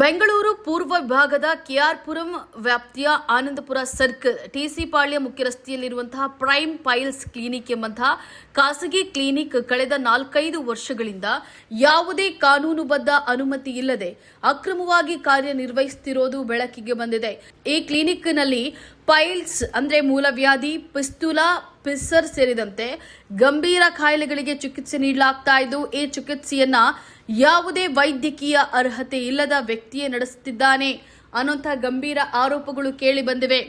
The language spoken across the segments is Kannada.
ಬೆಂಗಳೂರು ಪೂರ್ವ ವಿಭಾಗದ ಕೆಆರ್ಪುರಂ ವ್ಯಾಪ್ತಿಯ ಆನಂದಪುರ ಸರ್ಕಲ್ ಟಿಸಿ ಪಾಳ್ಯ ಮುಖ್ಯ ರಸ್ತೆಯಲ್ಲಿರುವಂತಹ ಪ್ರೈಮ್ ಪೈಲ್ಸ್ ಕ್ಲಿನಿಕ್ ಎಂಬಂತಹ ಖಾಸಗಿ ಕ್ಲಿನಿಕ್ ಕಳೆದ ನಾಲ್ಕೈದು ವರ್ಷಗಳಿಂದ ಯಾವುದೇ ಕಾನೂನುಬದ್ಧ ಅನುಮತಿ ಇಲ್ಲದೆ ಅಕ್ರಮವಾಗಿ ಕಾರ್ಯನಿರ್ವಹಿಸುತ್ತಿರೋದು ಬೆಳಕಿಗೆ ಬಂದಿದೆ. ಈ ಕ್ಲಿನಿಕ್ನಲ್ಲಿ ಪೈಲ್ಸ್ ಅಂದ್ರೆ ಮೂಲವ್ಯಾಧಿ ಪಿಸ್ತುಲಾ ಪಿಸ್ಸರ್ ಸೇರಿದಂತೆ ಗಂಭೀರ ಕಾಯಿಲೆಗಳಿಗೆ ಚಿಕಿತ್ಸೆ ನೀಡಲಾಗ್ತಾ ಇದ್ದು, ಈ ಚಿಕಿತ್ಸೆಯನ್ನ ಯಾವುದೇ ವೈದ್ಯಕೀಯ ಅರ್ಹತೆ ಇಲ್ಲದ ವ್ಯಕ್ತಿಯೇ ನಡೆಸುತ್ತಿದ್ದಾನೆ ಅನ್ನುವಂಥ ಗಂಭೀರ ಆರೋಪಗಳು ಕೇಳಿ ಬಂದಿವೆ.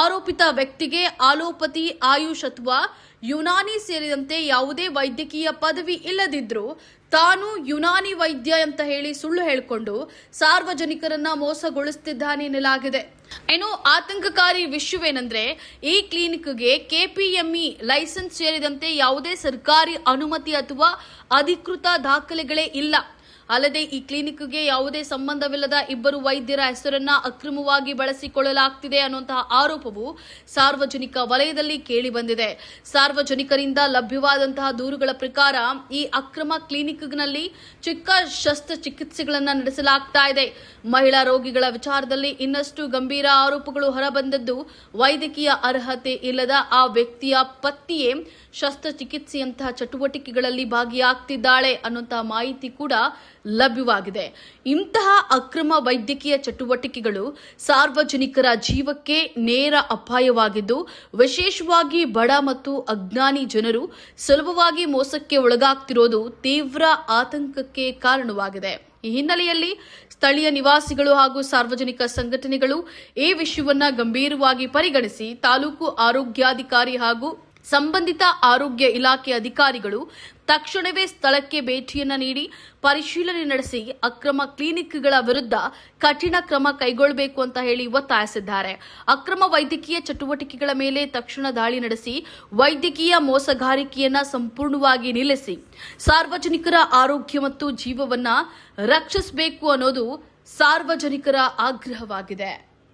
ಆರೋಪಿತ ವ್ಯಕ್ತಿಗೆ ಆಲೋಪತಿ ಆಯುಷ್ ಅಥವಾ ಯುನಾನಿ ಸೇರಿದಂತೆ ಯಾವುದೇ ವೈದ್ಯಕೀಯ ಪದವಿ ಇಲ್ಲದಿದ್ರೂ ತಾನು ಯುನಾನಿ ವೈದ್ಯ ಅಂತ ಹೇಳಿ ಸುಳ್ಳು ಹೇಳಿಕೊಂಡು ಸಾರ್ವಜನಿಕರನ್ನ ಮೋಸಗೊಳಿಸುತ್ತಿದ್ದಾನೆ ಎನ್ನಲಾಗಿದೆ. ಇನ್ನು ಆತಂಕಕಾರಿ ವಿಷಯವೇನೆಂದ್ರೆ, ಈ ಕ್ಲಿನಿಕ್ಗೆ ಕೆಪಿಎಂಇ ಲೈಸೆನ್ಸ್ ಸೇರಿದಂತೆ ಯಾವುದೇ ಸರ್ಕಾರಿ ಅನುಮತಿ ಅಥವಾ ಅಧಿಕೃತ ದಾಖಲೆಗಳೇ ಇಲ್ಲ. ಅಲ್ಲದೆ ಈ ಕ್ಲಿನಿಕ್ಗೆ ಯಾವುದೇ ಸಂಬಂಧವಿಲ್ಲದ ಇಬ್ಬರು ವೈದ್ಯರ ಹೆಸರನ್ನ ಅಕ್ರಮವಾಗಿ ಬಳಸಿಕೊಳ್ಳಲಾಗ್ತಿದೆ ಅನ್ನುವಂತಹ ಆರೋಪವು ಸಾರ್ವಜನಿಕ ವಲಯದಲ್ಲಿ ಕೇಳಿಬಂದಿದೆ ಸಾರ್ವಜನಿಕರಿಂದ ಲಭ್ಯವಾದಂತಹ ದೂರುಗಳ ಪ್ರಕಾರ ಈ ಅಕ್ರಮ ಕ್ಲಿನಿಕ್ನಲ್ಲಿ ಚಿಕ್ಕ ಶಸ್ತ್ರಚಿಕಿತ್ಸೆಗಳನ್ನ ನಡೆಸಲಾಗ್ತಾ ಇದೆ. ಮಹಿಳಾ ರೋಗಿಗಳ ವಿಚಾರದಲ್ಲಿ ಇನ್ನಷ್ಟು ಗಂಭೀರ ಆರೋಪಗಳು ಹೊರಬಂದದ್ದು ವೈದ್ಯಕೀಯ ಅರ್ಹತೆ ಇಲ್ಲದ ಆ ವ್ಯಕ್ತಿಯ ಪತ್ನಿಯೇ ಶಸ್ತ್ರಚಿಕಿತ್ಸೆಯಂತಹ ಚಟುವಟಿಕೆಗಳಲ್ಲಿ ಭಾಗಿಯಾಗ್ತಿದ್ದಾಳೆ ಅನ್ನುವಂತಹ ಮಾಹಿತಿ ಕೂಡ ಲಭ್ಯವಾಗಿದೆ. ಇಂತಹ ಅಕ್ರಮ ವೈದ್ಯಕೀಯ ಚಟುವಟಿಕೆಗಳು ಸಾರ್ವಜನಿಕರ ಜೀವಕ್ಕೆ ನೇರ ಅಪಾಯವಾಗಿದ್ದು, ವಿಶೇಷವಾಗಿ ಬಡ ಮತ್ತು ಅಜ್ಞಾನಿ ಜನರು ಸುಲಭವಾಗಿ ಮೋಸಕ್ಕೆ ಒಳಗಾಗ್ತಿರೋದು ತೀವ್ರ ಆತಂಕಕ್ಕೆ ಕಾರಣವಾಗಿದೆ. ಈ ಹಿನ್ನೆಲೆಯಲ್ಲಿ ಸ್ಥಳೀಯ ನಿವಾಸಿಗಳು ಹಾಗೂ ಸಾರ್ವಜನಿಕ ಸಂಘಟನೆಗಳು ಈ ವಿಷಯವನ್ನ ಗಂಭೀರವಾಗಿ ಪರಿಗಣಿಸಿ ತಾಲೂಕು ಆರೋಗ್ಯಾಧಿಕಾರಿ ಹಾಗೂ ಸಂಬಂಧಿತ ಆರೋಗ್ಯ ಇಲಾಖೆ ಅಧಿಕಾರಿಗಳು ತಕ್ಷಣವೇ ಸ್ಥಳಕ್ಕೆ ಭೇಟಿಯನ್ನು ನೀಡಿ ಪರಿಶೀಲನೆ ನಡೆಸಿ ಅಕ್ರಮ ಕ್ಲಿನಿಕ್ಗಳ ವಿರುದ್ಧ ಕಠಿಣ ಕ್ರಮ ಕೈಗೊಳ್ಳಬೇಕು ಅಂತ ಹೇಳಿ ಒತ್ತಾಯಿಸಿದ್ದಾರೆ. ಅಕ್ರಮ ವೈದ್ಯಕೀಯ ಚಟುವಟಿಕೆಗಳ ಮೇಲೆ ತಕ್ಷಣ ದಾಳಿ ನಡೆಸಿ ವೈದ್ಯಕೀಯ ಮೋಸಗಾರಿಕೆಯನ್ನ ಸಂಪೂರ್ಣವಾಗಿ ನಿಲ್ಲಿಸಿ ಸಾರ್ವಜನಿಕರ ಆರೋಗ್ಯ ಮತ್ತು ಜೀವವನ್ನ ರಕ್ಷಿಸಬೇಕು ಅನ್ನೋದು ಸಾರ್ವಜನಿಕರ ಆಗ್ರಹವಾಗಿದೆ.